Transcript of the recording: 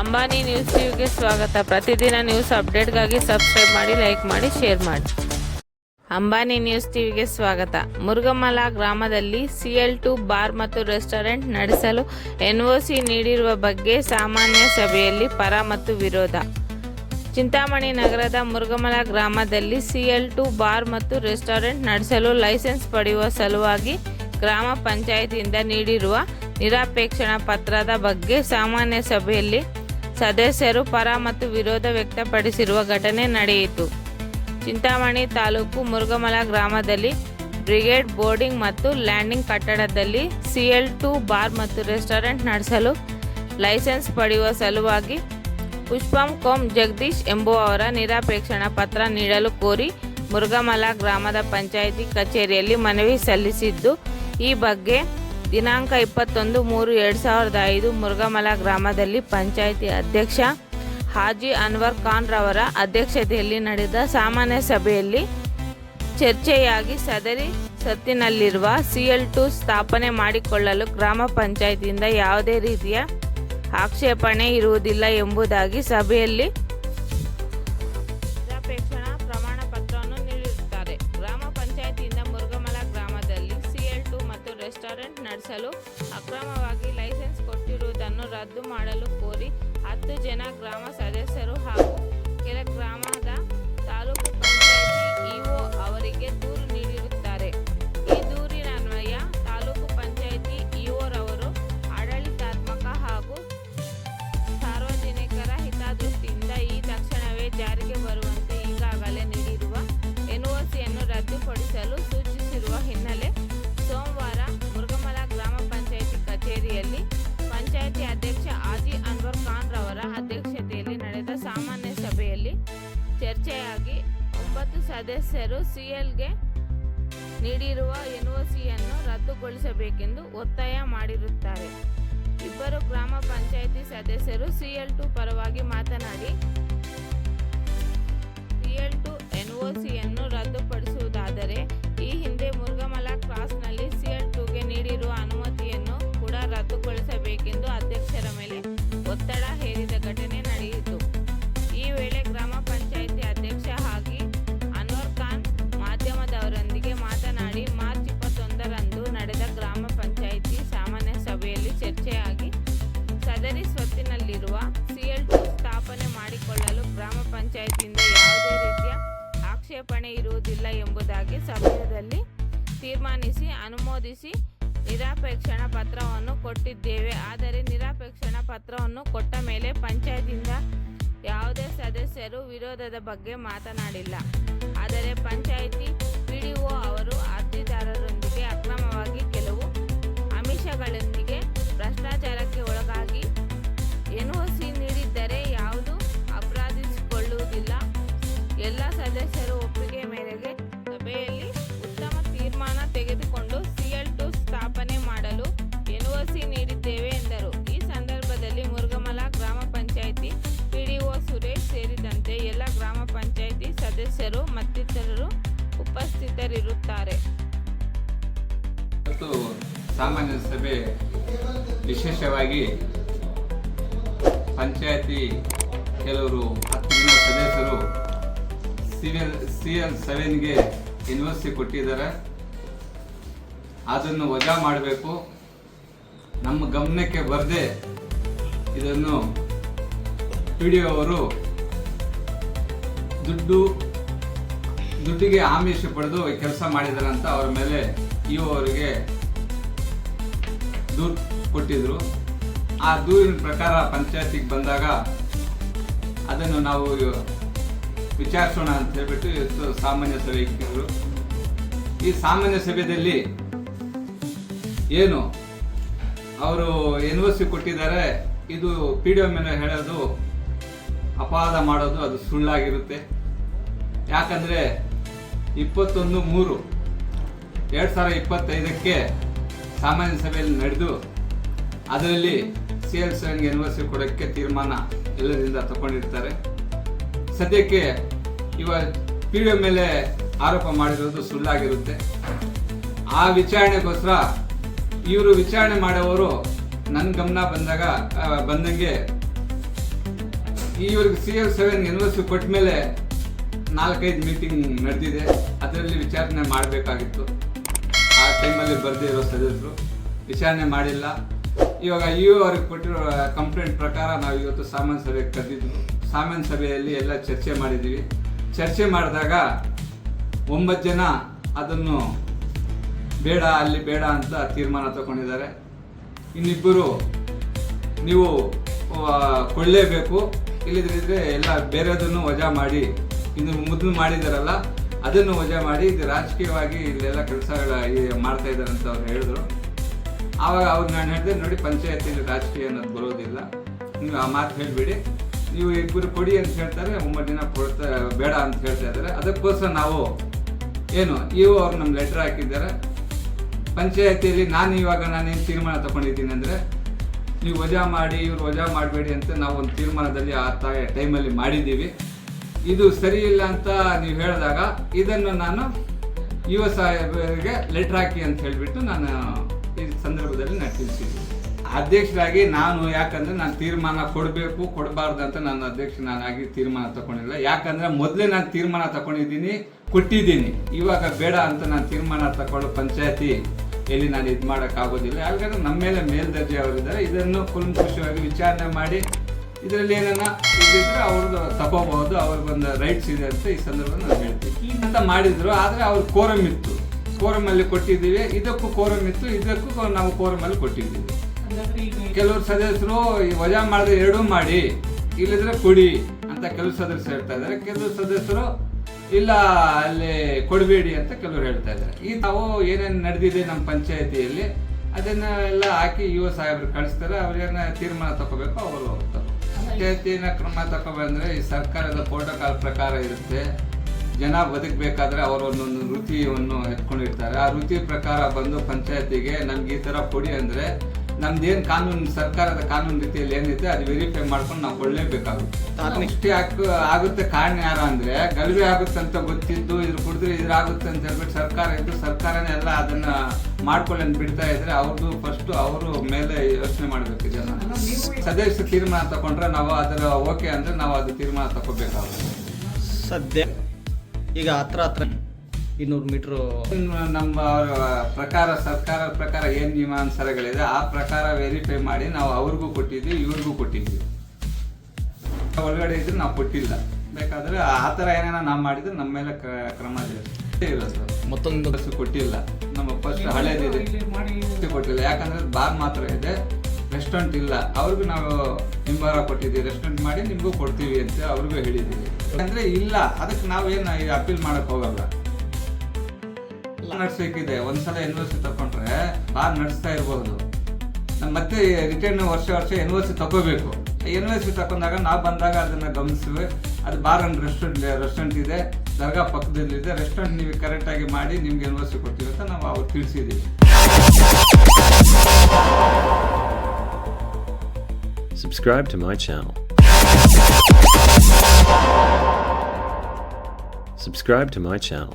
Ambani news ಟಿವಿಗೆ ಸ್ವಾಗತ. ಪ್ರತಿದಿನ ನ್ಯೂಸ್ ಅಪ್ಡೇಟ್ಗಾಗಿ ಸಬ್ಸ್ಕ್ರೈಬ್ ಮಾಡಿ, ಲೈಕ್ ಮಾಡಿ, ಶೇರ್ ಮಾಡಿ. ಅಂಬಾನಿ ನ್ಯೂಸ್ ಟಿವಿಗೆ ಸ್ವಾಗತ. ಮುರುಗಮಲ ಗ್ರಾಮದಲ್ಲಿ ಸಿಎಲ್ ಟು ಬಾರ್ ಮತ್ತು ರೆಸ್ಟೋರೆಂಟ್ ನಡೆಸಲು ಎನ್ಒಸಿ ನೀಡಿರುವ ಬಗ್ಗೆ ಸಾಮಾನ್ಯ ಸಭೆಯಲ್ಲಿ ಪರ ಮತ್ತು ವಿರೋಧ. ಚಿಂತಾಮಣಿ ನಗರದ ಮುರುಗಮಲ ಗ್ರಾಮದಲ್ಲಿ ಸಿಎಲ್ ಟು ಬಾರ್ ಮತ್ತು ರೆಸ್ಟೋರೆಂಟ್ ನಡೆಸಲು ಲೈಸೆನ್ಸ್ ಪಡೆಯುವ ಸಲುವಾಗಿ ಗ್ರಾಮ ಪಂಚಾಯತಿಯಿಂದ ನೀಡಿರುವ ನಿರಾಪೇಕ್ಷಣಾ ಪತ್ರದ ಬಗ್ಗೆ ಸಾಮಾನ್ಯ ಸಭೆಯಲ್ಲಿ ಸದಸ್ಯರು ಪರ ಮತ್ತು ವಿರೋಧ ವ್ಯಕ್ತಪಡಿಸಿರುವ ಘಟನೆ ನಡೆಯಿತು. ಚಿಂತಾಮಣಿ ತಾಲೂಕು ಮುರುಗಮಲ ಗ್ರಾಮದಲ್ಲಿ ಬ್ರಿಗೇಡ್ ಬೋರ್ಡಿಂಗ್ ಮತ್ತು ಲ್ಯಾಂಡಿಂಗ್ ಕಟ್ಟಡದಲ್ಲಿ ಸಿಎಲ್ ಟು ಬಾರ್ ಮತ್ತು ರೆಸ್ಟೋರೆಂಟ್ ನಡೆಸಲು ಲೈಸೆನ್ಸ್ ಪಡೆಯುವ ಸಲುವಾಗಿ ಪುಷ್ಪಂ ಕೋಂ ಜಗದೀಶ್ ಎಂಬುವವರ ನಿರಾಪೇಕ್ಷಣಾ ಪತ್ರ ನೀಡಲು ಕೋರಿ ಮುರುಗಮಲ ಗ್ರಾಮದ ಪಂಚಾಯಿತಿ ಕಚೇರಿಯಲ್ಲಿ ಮನವಿ ಸಲ್ಲಿಸಿದ್ದು, ಈ ಬಗ್ಗೆ ದಿನಾಂಕ ಇಪ್ಪತ್ತೊಂದು ಮೂರು ಎರಡು ಸಾವಿರದ ಐದು ಮುರುಗಮಲ ಗ್ರಾಮದಲ್ಲಿ ಪಂಚಾಯಿತಿ ಅಧ್ಯಕ್ಷ ಹಾಜಿ ಅನ್ವರ್ ಖಾನ್ ರವರ ಅಧ್ಯಕ್ಷತೆಯಲ್ಲಿ ನಡೆದ ಸಾಮಾನ್ಯ ಸಭೆಯಲ್ಲಿ ಚರ್ಚೆಯಾಗಿ ಸದರಿ ಸತ್ತಿನಲ್ಲಿರುವ ಸಿಎಲ್ ಟು ಸ್ಥಾಪನೆ ಮಾಡಿಕೊಳ್ಳಲು ಗ್ರಾಮ ಪಂಚಾಯತಿಯಿಂದ ಯಾವುದೇ ರೀತಿಯ ಆಕ್ಷೇಪಣೆ ಇರುವುದಿಲ್ಲ ಎಂಬುದಾಗಿ ಸಭೆಯಲ್ಲಿ ನಡೆಸಲು ಅಕ್ರಮವಾಗಿ ಲೈಸೆನ್ಸ್ ಕೊಟ್ಟಿರುವುದನ್ನು ರದ್ದು ಮಾಡಲು ಕೋರಿ ಹತ್ತು ಜನ ಗ್ರಾಮ ಸದಸ್ಯರು ಹಾಗೂ ಕೆಲ ಗ್ರಾಮದ ತಾಲೂಕು ಸದಸ್ಯರು ಸಿಎಲ್ಗೆ ನೀಡಿರುವ ಎನ್ಒಸಿಯನ್ನು ರದ್ದುಗೊಳಿಸಬೇಕೆಂದು ಒತ್ತಾಯ ಮಾಡಿರುತ್ತಾರೆ. ಇಬ್ಬರು ಗ್ರಾಮ ಪಂಚಾಯಿತಿ ಸದಸ್ಯರು ಸಿಎಲ್ ಟು ಪರವಾಗಿ ಮಾತನಾಡಿ, ಸಿಎಲ್ ಟು ಎನ್ಒಸಿಯನ್ನು ರದ್ದುಪಡಿಸುವುದಾದರೆ ಎಂಬುದಾಗಿ ಸಭೆಯಲ್ಲಿ ತೀರ್ಮಾನಿಸಿ, ಅನುಮೋದಿಸಿ ನಿರಾಪೇಕ್ಷಣ ಪತ್ರವನ್ನು ಕೊಟ್ಟಿದ್ದೇವೆ. ಆದರೆ ನಿರಾಪೇಕ್ಷಣ ಪತ್ರವನ್ನು ಕೊಟ್ಟ ಮೇಲೆ ಪಂಚಾಯತಿಯಿಂದ ಯಾವುದೇ ಸದಸ್ಯರು ವಿರೋಧದ ಬಗ್ಗೆ ಮಾತನಾಡಿಲ್ಲ. ಆದರೆ ಪಂಚಾಯಿತಿ ಪಿಡಿಒ ಅವರು ಅರ್ಜಿದಾರರೊಂದಿಗೆ ಅಕ್ರಮವಾಗಿ ಕೆಲವು ಆಮಿಷಗಳೊಂದಿಗೆ ಭ್ರಷ್ಟಾಚಾರಕ್ಕೆ ಒಳಗಾಗಿ ಸದಸ್ಯರು, ಮತ್ತಿತರರು ಉಪಸ್ಥಿತರಿರುತ್ತಾರೆ. ಮತ್ತು ಸಾಮಾನ್ಯ ಸಭೆ ವಿಶೇಷವಾಗಿ ಪಂಚಾಯತಿ ಕೆಲವರು, ಹತ್ತು ಜನ ಸದಸ್ಯರು ಸಿವಿಲ್ ಸಿ ಎಲ್ ಸೆವೆನ್ಗೆ ಯೂನಿವರ್ಸಿಟಿ ಕೊಟ್ಟಿದ್ದಾರೆ. ಅದನ್ನು ವಜಾ ಮಾಡಬೇಕು. ನಮ್ಮ ಗಮನಕ್ಕೆ ಬರದೆ ಇದನ್ನು ಪಿ ಡಿ ಅವರು ದುಡ್ಡು ದುಡ್ಡಿಗೆ ಆಮಿಷ ಪಡೆದು ಕೆಲಸ ಮಾಡಿದ್ದಾರೆ ಅಂತ ಅವರ ಮೇಲೆ ಇ ಅವರಿಗೆ ದೂರು ಕೊಟ್ಟಿದ್ರು. ಆ ದೂರಿನ ಪ್ರಕಾರ ಪಂಚಾಯತಿಗೆ ಬಂದಾಗ ಅದನ್ನು ನಾವು ವಿಚಾರಿಸೋಣ ಅಂತ ಹೇಳ್ಬಿಟ್ಟು ಇವತ್ತು ಸಾಮಾನ್ಯ ಸಭೆ ಇಟ್ಟಿದ್ರು ಈ ಸಾಮಾನ್ಯ ಸಭೆಯಲ್ಲಿ ಏನು? ಅವರು ಎನ್ ಒ ಸಿ ಕೊಟ್ಟಿದ್ದಾರೆ. ಇದು ಪಿ ಡಿ ಮೇಲೆ ಹೇಳೋದು ಅಪವಾದ ಮಾಡೋದು, ಅದು ಸುಳ್ಳಾಗಿರುತ್ತೆ. ಯಾಕಂದರೆ ಇಪ್ಪತ್ತೊಂದು ಮೂರು. ಎರಡು ಸಾವಿರ ಇಪ್ಪತ್ತೈದಕ್ಕೆ ಸಾಮಾನ್ಯ ಸಭೆಯಲ್ಲಿ ನಡೆದು, ಅದರಲ್ಲಿ ಸಿ ಎಲ್ ಸೆವೆನ್ಗೆ ಯೂನಿವರ್ಸಿಟಿ ಕೊಡೋಕ್ಕೆ ತೀರ್ಮಾನ ಎಲ್ಲರಿಂದ ತಗೊಂಡಿರ್ತಾರೆ. ಸದ್ಯಕ್ಕೆ ಇವ ಪಿ ಡಿ ಮೇಲೆ ಆರೋಪ ಮಾಡಿರೋದು ಸುಳ್ಳಾಗಿರುತ್ತೆ. ಆ ವಿಚಾರಣೆಗೋಸ್ಕರ ಇವರು ವಿಚಾರಣೆ ಮಾಡೋವರು ನನ್ನ ಗಮನ ಬಂದಾಗ ಬಂದಂಗೆ ಇವ್ರಿಗೆ ಸಿ ಎಲ್ ಸೆವೆನ್ ಯೂನಿವರ್ಸಿಟಿ ಕೊಟ್ಟ ಮೇಲೆ ನಾಲ್ಕೈದು ಮೀಟಿಂಗ್ ನಡೆದಿದೆ. ಅದರಲ್ಲಿ ವಿಚಾರಣೆ ಮಾಡಬೇಕಾಗಿತ್ತು. ಆ ಟೈಮಲ್ಲಿ ಬರದೇ ಇರೋ ಸದಸ್ಯರು. ವಿಚಾರಣೆ ಮಾಡಿಲ್ಲ. ಇವಾಗ ಇ ಅವ್ರಿಗೆ ಕೊಟ್ಟಿರೋ ಕಂಪ್ಲೇಂಟ್ ಪ್ರಕಾರ ನಾವು ಇವತ್ತು ಸಾಮಾನ್ಯ ಸಭೆಗೆ ಕರೆದಿದ್ವಿ. ಸಾಮಾನ್ಯ ಸಭೆಯಲ್ಲಿ ಎಲ್ಲ ಚರ್ಚೆ ಮಾಡಿದ್ದೀವಿ. ಚರ್ಚೆ ಮಾಡಿದಾಗ ಒಂಬತ್ತು ಜನ ಅದನ್ನು ಬೇಡ, ಅಲ್ಲಿ ಬೇಡ ಅಂತ ತೀರ್ಮಾನ ತಗೊಂಡಿದ್ದಾರೆ. ಇನ್ನಿಬ್ಬರು ನೀವು ಕೊಳ್ಳೇಬೇಕು ಇಲ್ಲದಿದ್ರೆ ಎಲ್ಲ ಬೇರೆದನ್ನು ವಜಾ ಮಾಡಿ ಇನ್ನು ಮೊದಲು ಮಾಡಿದಾರಲ್ಲ, ಅದನ್ನು ವಜಾ ಮಾಡಿ ಇದು ರಾಜಕೀಯವಾಗಿ ಇಲ್ಲೆಲ್ಲ ಕೆಲಸಗಳ ಮಾಡ್ತಾ ಇದ್ದಾರೆ ಅಂತ ಅವ್ರು ಹೇಳಿದ್ರು. ಆವಾಗ ಅವ್ರು ನಾನು ಹೇಳಿದೆ, ನೋಡಿ ಪಂಚಾಯತಿಯಲ್ಲಿ ರಾಜಕೀಯ ಅನ್ನೋದು ಬರೋದಿಲ್ಲ. ನೀವು ಆ ಮಾತು ಹೇಳಿಬಿಡಿ. ನೀವು ಇಬ್ಬರು ಕೊಡಿ ಅಂತ ಹೇಳ್ತಾರೆ, ಒಂಬತ್ತು ದಿನ ಕೊಡ್ತಾ, ಬೇಡ ಅಂತ ಹೇಳ್ತಾ ಇದ್ದಾರೆ. ಅದಕ್ಕೋಸ್ಕರ ನಾವು ಏನು, ಇವು ಅವ್ರು ನಮ್ಮ ಲೆಟರ್ ಹಾಕಿದ್ದಾರೆ. ಪಂಚಾಯತಿಯಲ್ಲಿ ನಾನು ಇವಾಗ ನಾನೇನು ತೀರ್ಮಾನ ತಗೊಂಡಿದ್ದೀನಿ ಅಂದರೆ, ನೀವು ವಜಾ ಮಾಡಿ, ಇವ್ರು ವಜಾ ಮಾಡಬೇಡಿ ಅಂತ ನಾವು ಒಂದು ತೀರ್ಮಾನದಲ್ಲಿ ಆ ಟೈಮಲ್ಲಿ ಮಾಡಿದ್ದೀವಿ. ಇದು ಸರಿಯಿಲ್ಲ ಅಂತ ನೀವು ಹೇಳಿದಾಗ ಇದನ್ನು ನಾನು ಯುವ ಸಾಹೇಬರಿಗೆ ಲೆಟ್ರ್ ಹಾಕಿ ಅಂತ ಹೇಳಿಬಿಟ್ಟು ನಾನು ಈ ಸಂದರ್ಭದಲ್ಲಿ ನಾನು ತಿಳಿಸಿದ್ದೀನಿ ಅಧ್ಯಕ್ಷರಾಗಿ ನಾನು ಯಾಕಂದ್ರೆ ನಾನು ತೀರ್ಮಾನ ಕೊಡಬೇಕು, ಕೊಡಬಾರ್ದು ಅಂತ ನಾನು ಅಧ್ಯಕ್ಷ ನಾನಾಗಿ ತೀರ್ಮಾನ ತಗೊಂಡಿಲ್ಲ. ಯಾಕಂದ್ರೆ ಮೊದಲೇ ನಾನು ತೀರ್ಮಾನ ತಗೊಂಡಿದ್ದೀನಿ, ಕೊಟ್ಟಿದ್ದೀನಿ. ಇವಾಗ ಬೇಡ ಅಂತ ನಾನು ತೀರ್ಮಾನ ತಗೊಂಡು ಪಂಚಾಯತಿ ಎಲ್ಲಿ ನಾನು ಇದು ಮಾಡೋಕ್ಕಾಗೋದಿಲ್ಲ. ಯಾಕಂದರೆ ನಮ್ಮ ಮೇಲೆ ಮೇಲ್ದರ್ಜೆ ಅವರಿದ್ದಾರೆ ಇದನ್ನು ಕುಲಂಕುಷವಾಗಿ ವಿಚಾರಣೆ ಮಾಡಿ ಇದರಲ್ಲಿ ಏನನ್ನ ಇದ್ದಿದ್ರೆ ಅವ್ರದ್ದು ತಗೋಬಹುದು ಅವ್ರಿಗೊಂದು ರೈಟ್ಸ್ ಇದೆ ಅಂತ ಈ ಸಂದರ್ಭದಲ್ಲಿ ನಾನು ಹೇಳ್ತೀನಿ. ಅಂತ ಮಾಡಿದ್ರು, ಆದರೆ ಅವ್ರ ಕೋರಮ್ ಇತ್ತು. ಕೋರಮ್ ಅಲ್ಲಿ ಕೊಟ್ಟಿದ್ದೀವಿ, ಇದಕ್ಕೂ ಕೋರಮ್ ಇತ್ತು, ಇದಕ್ಕೂ ನಾವು ಕೋರಮ್ ಅಲ್ಲಿ ಕೊಟ್ಟಿದ್ದೀವಿ. ಕೆಲವರು ಸದಸ್ಯರು ಈ ವಜಾ ಮಾಡಿದ್ರೆ ಎರಡೂ ಮಾಡಿ ಇಲ್ಲದ್ರೆ ಕೊಡಿ ಅಂತ ಕೆಲವು ಸದಸ್ಯರು ಹೇಳ್ತಾ ಇದ್ದಾರೆ. ಕೆಲವು ಸದಸ್ಯರು, ಇಲ್ಲ, ಅಲ್ಲಿ ಕೊಡಬೇಡಿ ಅಂತ ಕೆಲವರು ಹೇಳ್ತಾ ಇದ್ದಾರೆ. ಈ ತಾವು ಏನೇನು ನಡೆದಿದೆ ನಮ್ಮ ಪಂಚಾಯತಿಯಲ್ಲಿ ಅದನ್ನ ಎಲ್ಲ ಹಾಕಿ ಯುವ ಸಾಹೇಬ್ರು ಕಳಿಸ್ತಾರೆ ಅವ್ರೇನ ತೀರ್ಮಾನ ತಗೋಬೇಕು, ಅವರು ಪಂಚಾಯತಿನ ಕ್ರಮ ತಗೊಬಂದ್ರೆ ಈ ಸರ್ಕಾರದ ಪ್ರೋಟೋಕಾಲ್ ಪ್ರಕಾರ ಇರುತ್ತೆ. ಜನ ಬದುಕಬೇಕಾದ್ರೆ ಅವರು ಒಂದೊಂದು ವೃತ್ತಿಯನ್ನು ಎತ್ಕೊಂಡಿರ್ತಾರೆ. ಆ ವೃತ್ತಿ ಪ್ರಕಾರ ಬಂದು ಪಂಚಾಯತಿಗೆ ನಮ್ಗೆ ಈ ತರ ಕೊಡಿ ಅಂದ್ರೆ ನಮ್ದೇನ್ ಕಾನೂನು ಸರ್ಕಾರದ ಕಾನೂನು ರೀತಿಯಲ್ಲಿ ಏನಿದೆ ಅದು ವೆರಿಫೈ ಮಾಡ್ಕೊಂಡು ನಾವು ಕೊಡ್ಲೇಬೇಕಾಗುತ್ತೆ. ನೆಕ್ಸ್ಟ್ ಆಗ್- ಆಗುತ್ತೆ ಕಾರಣ ಯಾರ ಅಂದ್ರೆ ಗಲಭೆ ಆಗುತ್ತೆ ಅಂತ ಗೊತ್ತಿದ್ದು ಇದ್ರ ಕುಡಿದ್ರೆ ಇದ್ರಾಗುತ್ತೆ ಅಂತ ಹೇಳ್ಬಿಟ್ಟು ಸರ್ಕಾರ ಇದ್ದು ಸರ್ಕಾರನೇ ಎಲ್ಲ ಅದನ್ನ ಮಾಡ್ಕೊಳ್ಳಿ ಅಂತ ಬಿಡ್ತಾ ಇದ್ರೆ ಅವ್ರದ್ದು ಫಸ್ಟ್ ಅವರು ಮೇಲೆ ಯೋಚನೆ ಮಾಡ್ಬೇಕು ಜನ. ಸದಸ್ಯ ತೀರ್ಮಾನ ತಗೊಂಡ್ರೆ ನಾವು ಅದರ ಓಕೆ ಅಂದ್ರೆ ನಾವು ಅದು ತೀರ್ಮಾನ ತಗೋಬೇಕಾಗುತ್ತೆ ಸದ್ಯ ಈಗ ಹತ್ರ ಹತ್ರ ಇನ್ನೂರು ಮೀಟ್ರು. ನಮ್ಮ ಪ್ರಕಾರ ಸರ್ಕಾರದ ಪ್ರಕಾರ ಏನ್ ನಿಯಮಾನುಸಾರಗಳಿದೆ ಆ ಪ್ರಕಾರ ವೆರಿಫೈ ಮಾಡಿ ನಾವು ಅವ್ರಿಗೂ ಕೊಟ್ಟಿದ್ವಿ ಇವ್ರಿಗೂ ಕೊಟ್ಟಿದ್ವಿ. ಒಳಗಡೆ ಇದ್ರೆ ನಾವು ಕೊಟ್ಟಿಲ್ಲ. ಬೇಕಾದ್ರೆ ಆ ಥರ ಏನೇನೋ ನಾವು ಮಾಡಿದ್ರೆ ನಮ್ಮ ಮೇಲೆ ಕ್ರಮ ಇಲ್ಲ ಸರ್. ಮತ್ತೊಂದು ಬಸ್ ಕೊಟ್ಟಿಲ್ಲ. ನಮ್ಮ ಫಸ್ಟ್ ಹಳೇದಿದೆ. ಇದು ಕೊಟ್ಟಿಲ್ಲ. ಯಾಕಂದ್ರೆ ಬಾರ್ ಮಾತ್ರ ಇದೆ. ರೆಸ್ಟೋರೆಂಟ್ ಇಲ್ಲ. ಅವ್ರಿಗೂ ನಾವು ಹಿಂಬಾರ ಕೊಟ್ಟಿದ್ದೀವಿ. ರೆಸ್ಟೋರೆಂಟ್ ಮಾಡಿ ನಿಮಗೂ ಕೊಡ್ತೀವಿ ಅಂತ ಅವ್ರಿಗೂ ಹೇಳಿದ್ದೀವಿ. ಅಂದ್ರೆ ಇಲ್ಲ. ಅದಕ್ಕೆ ನಾವೇನು ಅಪೀಲ್ ಮಾಡಕ್ ಹೋಗಲ್ಲ. ನಡ್ಸಬೇಕಿದೆ ಒಂದ್ಸಲ ಎನ್ ಒ ಸಿ ತಗೊಂಡ್ರೆ ಬಾರ್ ನಡೆಸ್ತಾ ಇರಬಹುದು ಮತ್ತೆ ರಿಟರ್ನ್ ವರ್ಷ ವರ್ಷ ಎನ್ ಸಿ ತಗೋಬೇಕು ಎನ್ ತಗೊಂಡಾಗ ನಾವು ಬಂದಾಗ ಅದನ್ನ ಗಮನಿಸುವೆ ಅದು ಬಾರ್ ಅಂಡ್ ರೆಸ್ಟೋರೆಂಟ್ ರೆಸ್ಟೋರೆಂಟ್ ಇದೆ. ದರ್ಗಾ ಪಕ್ಕದಲ್ಲಿದೆ ರೆಸ್ಟೋರೆಂಟ್ ನೀವು ಕರೆಕ್ಟಾಗಿ ಮಾಡಿ ನಿಮ್ಗೆ ಎನ್ ಕೊಡ್ತೀವಿ ಅಂತ ನಾವು ಅವ್ರು ತಿಳಿಸಿದ್ದೀವಿ Subscribe to my channel. Subscribe to my channel.